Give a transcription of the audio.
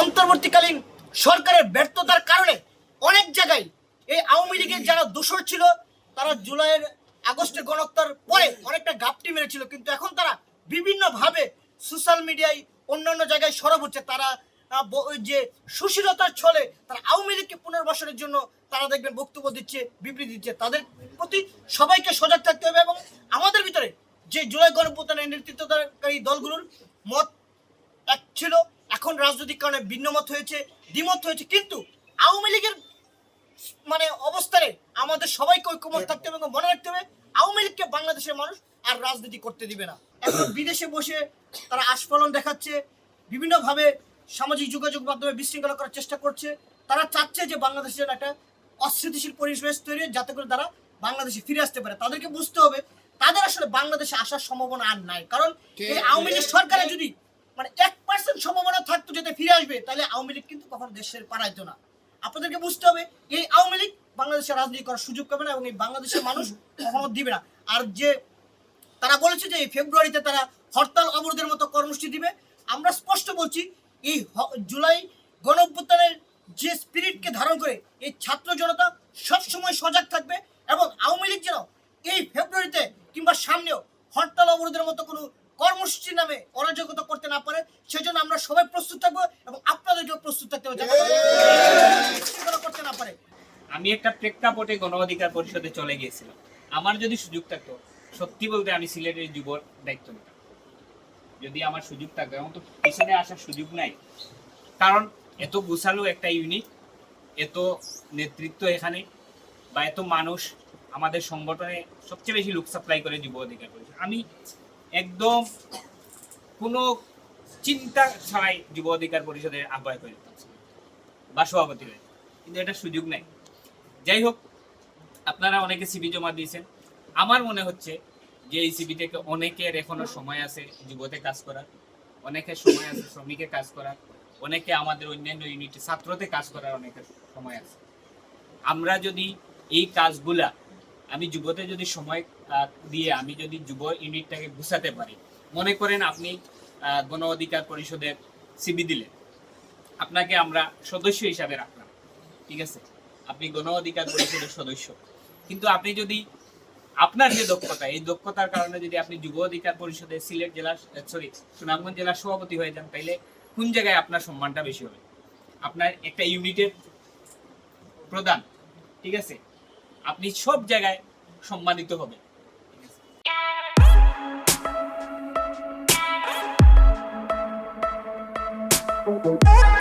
অন্তর্বর্তীকালীন সরকারের ব্যর্থতার কারণে অনেক জায়গায় এই আওয়ামী লীগের যারা দোষর ছিল, তারা জুলাইয়ের আগস্টে গণহত্যার পরে অনেকটা গাপটি মেরেছিল। কিন্তু এখন তারা বিভিন্নভাবে সোশ্যাল মিডিয়ায় অন্যান্য জায়গায় সরব হচ্ছে। তারা যে সুশীলতার ছলে তারা আওয়ামী লীগকে পুনর্বাসনের জন্য তারা দেখবেন বক্তব্য দিচ্ছে, বিবৃতি দিচ্ছে। তাদের প্রতি সবাইকে সজাগ থাকতে হবে এবং আমাদের ভিতরে যে জুলাই গণপ্রতানের নেতৃত্বদানকারী দলগুলোর মত এক ছিল। এখন রাজনৈতিক কারণে ভিন্নমত হয়েছে দ্বিমত হয়েছে কিন্তু আওয়ামী লীগের মানে অবস্থানে আমাদের সবাইকে ঐক্যমত থাকতে হবে এবং মনে রাখতে হবে আওয়ামী লীগকে বাংলাদেশের মানুষ আর রাজনীতি করতে দিবে না। এখন বিদেশে বসে তারা আস্ফলন দেখাচ্ছে বিভিন্নভাবে সামাজিক যোগাযোগ মাধ্যমে বিশৃঙ্খলা করার চেষ্টা করছে। তারা চাচ্ছে যে বাংলাদেশের একটা অস্থিতিশীল পরিবেশ তৈরি হয়, যাতে করে তারা বাংলাদেশে ফিরে আসতে পারে। তাদেরকে বুঝতে হবে তাদের আসলে বাংলাদেশে আসার সম্ভাবনা আর নাই। কারণ এই আওয়ামী লীগ সরকারে যদি মানে এক পার্সেন্ট সম্ভাবনা থাকতো যাতে ফিরে আসবে, তাহলে আওয়ামী লীগ কিন্তু কখনো দেশের পাড়াইতো না। আপনাদেরকে বুঝতে হবে, এই আওয়ামী লীগ বাংলাদেশে রাজনীতি করার সুযোগ পাবে না এবং এই বাংলাদেশের মানুষ কখনো দিবে না। আর যে তারা বলেছে যে এই ফেব্রুয়ারিতে তারা হরতাল অবরোধের মতো কর্মসূচি দিবে, আমরা স্পষ্ট বলছি, এই জুলাই গণ যে স্পিরিটকে ধারণ করে এই ছাত্র জনতা সবসময় সজাগ থাকবে এবং আওয়ামী লীগ যেন এই ফেব্রুয়ারিতে কিংবা সামনেও হরতাল অবরোধের মতো কোনো কর্মসূচি নামে অরাজকতা প্রস্তুত থাকব এবং আপনাদেরকেও প্রস্তুত থাকতে হবে করতে না পারে। আমি একটা প্রেক্ষাপটে গণ অধিকার পরিষদে চলে গিয়েছিলাম। আমার যদি সুযোগ থাকতো সত্যি বলতে আমি সিলেটের যুবর দায়িত্ব নিতাম। যদি আমার সুযোগ থাকতো এখন তো পিছনে আসার সুযোগ নাই। কারণ এত গুছালো একটা ইউনিট এত নেতৃত্ব এখানে বা এত মানুষ আমাদের সংগঠনে সবচেয়ে বেশি লোক সাপ্লাই করে যুব অধিকার পরিষদ। আমি একদম কোনো চিন্তা ছাড়াই যুব অধিকার পরিষদের আহ্বায়ক হয়ে বা সভাপতি হয়ে কিন্তু এটা সুযোগ নাই। যাই হোক, আপনারা অনেকে সিবি জমা দিয়েছেন। আমার মনে হচ্ছে যে এই সিবি থেকে অনেকের এখনও সময় আছে যুবতে কাজ করার। অনেকের সময় আছে শ্রমিকে কাজ করার। অনেকে আমাদের অন্যান্য ইউনিটে ছাত্রতে কাজ করার অনেকের সময় আছে। আমরা যদি এই কাজগুলা, আমি যুবতে যদি সময় দিয়ে আমি যদি যুব ইউনিটটাকে গুছাতে পারি, মনে করেন আপনি গণ অধিকার পরিষদের সিবি দিলে। আপনাকে আমরা সদস্য হিসাবে রাখলাম, ঠিক আছে? আপনি গণ অধিকার পরিষদের সদস্য। কিন্তু আপনি যদি আপনার যে দক্ষতা, এই দক্ষতার কারণে যদি আপনি যুব অধিকার পরিষদের সিলেট জেলা সরি সুনামগঞ্জ জেলার সভাপতি হয়ে যান, তাইলে কোন জায়গায় আপনার সম্মানটা বেশি হবে? আপনার একটা ইউনিটের প্রদান ঠিক আছে? আপনি সব জায়গায় সম্মানিত হবে oh you.